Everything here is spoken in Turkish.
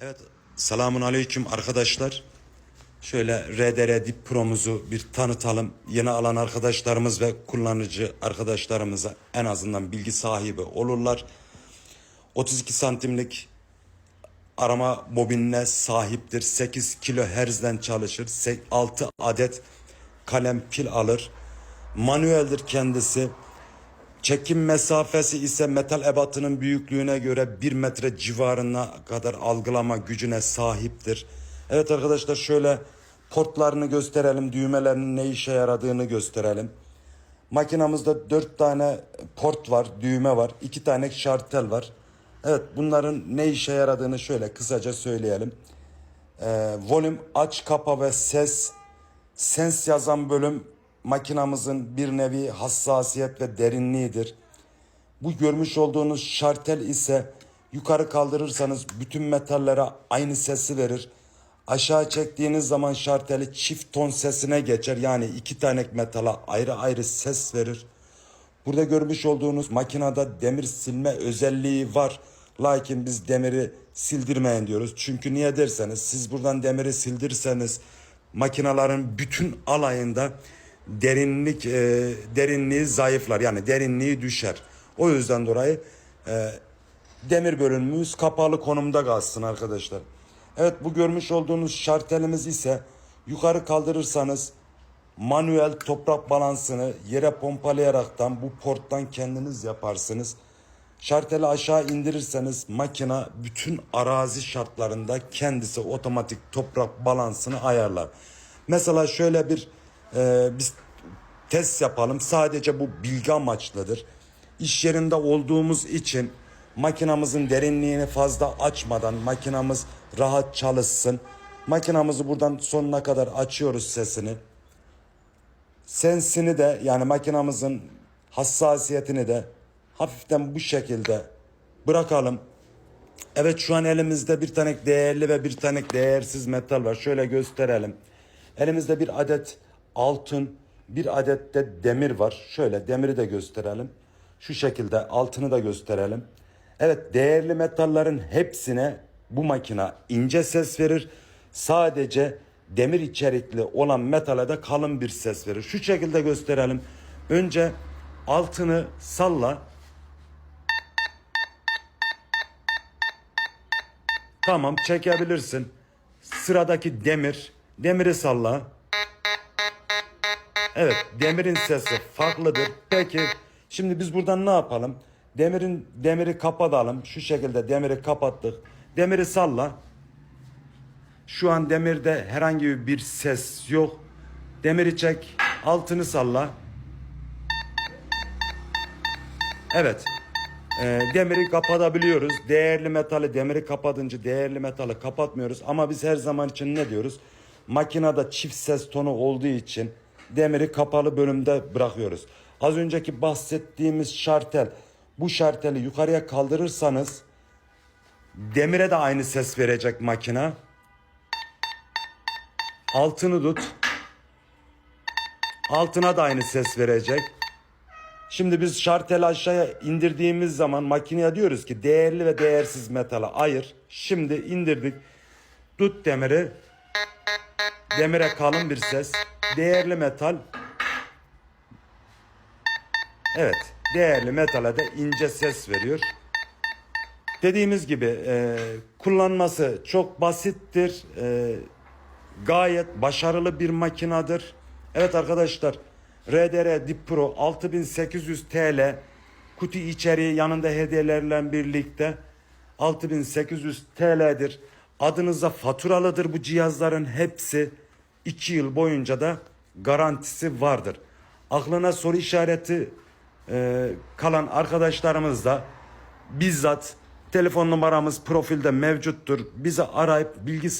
Evet, selamun aleyküm arkadaşlar. Şöyle RDR Dip Pro'muzu bir tanıtalım. Yeni alan arkadaşlarımız ve kullanıcı arkadaşlarımıza en azından bilgi sahibi olurlar. 32 santimlik arama bobinine sahiptir. 8 kilohertz'den çalışır. 6 adet kalem pil alır. Manueldir kendisi. Çekim mesafesi ise metal ebatının büyüklüğüne göre 1 metre civarına kadar algılama gücüne sahiptir. Evet arkadaşlar şöyle portlarını gösterelim, düğmelerinin ne işe yaradığını gösterelim. Makinamızda 4 tane port var, düğme var, 2 tane şartel var. Evet bunların ne işe yaradığını şöyle kısaca söyleyelim. Ee, volüm, aç, kapa ve ses, sens yazan bölüm makinamızın bir nevi hassasiyet ve derinliğidir. Bu görmüş olduğunuz şartel ise yukarı kaldırırsanız bütün metallere aynı sesi verir. Aşağı çektiğiniz zaman şarteli çift ton sesine geçer. Yani iki tane metala ayrı ayrı ses verir. Burada görmüş olduğunuz makinede demir silme özelliği var. Lakin biz demiri sildirmeyin diyoruz. Çünkü niye derseniz siz buradan demiri sildirseniz makinaların bütün alayında derinlik e, derinliği zayıflar. Yani derinliği düşer. O yüzden dolayı e, demir bölümümüz kapalı konumda kalsın arkadaşlar. Evet bu görmüş olduğunuz şartelimiz ise yukarı kaldırırsanız manuel toprak balansını yere pompalayaraktan bu porttan kendiniz yaparsınız. Şarteli aşağı indirirseniz makina bütün arazi şartlarında kendisi otomatik toprak balansını ayarlar. Mesela şöyle bir e, biz test yapalım. Sadece bu bilgi amaçlıdır. İş yerinde olduğumuz için makinamızın derinliğini fazla açmadan makinamız rahat çalışsın. Makinamızı buradan sonuna kadar açıyoruz sesini. Sensini de yani makinamızın hassasiyetini de hafiften bu şekilde bırakalım. Evet şu an elimizde bir tane değerli ve bir tane değersiz metal var. Şöyle gösterelim. Elimizde bir adet altın, bir adet de demir var. Şöyle demiri de gösterelim. Şu şekilde altını da gösterelim. Evet değerli metallerin hepsine bu makina ince ses verir. Sadece demir içerikli olan metale de kalın bir ses verir. Şu şekilde gösterelim. Önce altını salla. Tamam çekebilirsin. Sıradaki demir. Demiri salla. Evet demirin sesi farklıdır. Peki şimdi biz buradan ne yapalım? Demirin demiri kapatalım. Şu şekilde demiri kapattık. Demiri salla. Şu an demirde herhangi bir ses yok. Demiri çek. Altını salla. Evet. Ee, demiri kapatabiliyoruz. Değerli metali demiri kapatınca değerli metali kapatmıyoruz. Ama biz her zaman için ne diyoruz? Makinede çift ses tonu olduğu için demiri kapalı bölümde bırakıyoruz. Az önceki bahsettiğimiz şartel. Bu şarteli yukarıya kaldırırsanız demire de aynı ses verecek makina. Altını tut. Altına da aynı ses verecek. Şimdi biz şarteli aşağıya indirdiğimiz zaman makineye diyoruz ki değerli ve değersiz metala ayır. Şimdi indirdik. Tut demiri. Demire kalın bir ses. Değerli metal. Evet. Değerli metale de ince ses veriyor. Dediğimiz gibi e, kullanması çok basittir. E, gayet başarılı bir makinadır. Evet arkadaşlar RDR Dip Pro 6800 TL kutu içeriği yanında hediyelerle birlikte 6800 TL'dir. Adınıza faturalıdır bu cihazların hepsi. 2 yıl boyunca da garantisi vardır. Aklına soru işareti e, kalan arkadaşlarımız da bizzat telefon numaramız profilde mevcuttur. Bizi arayıp bilgi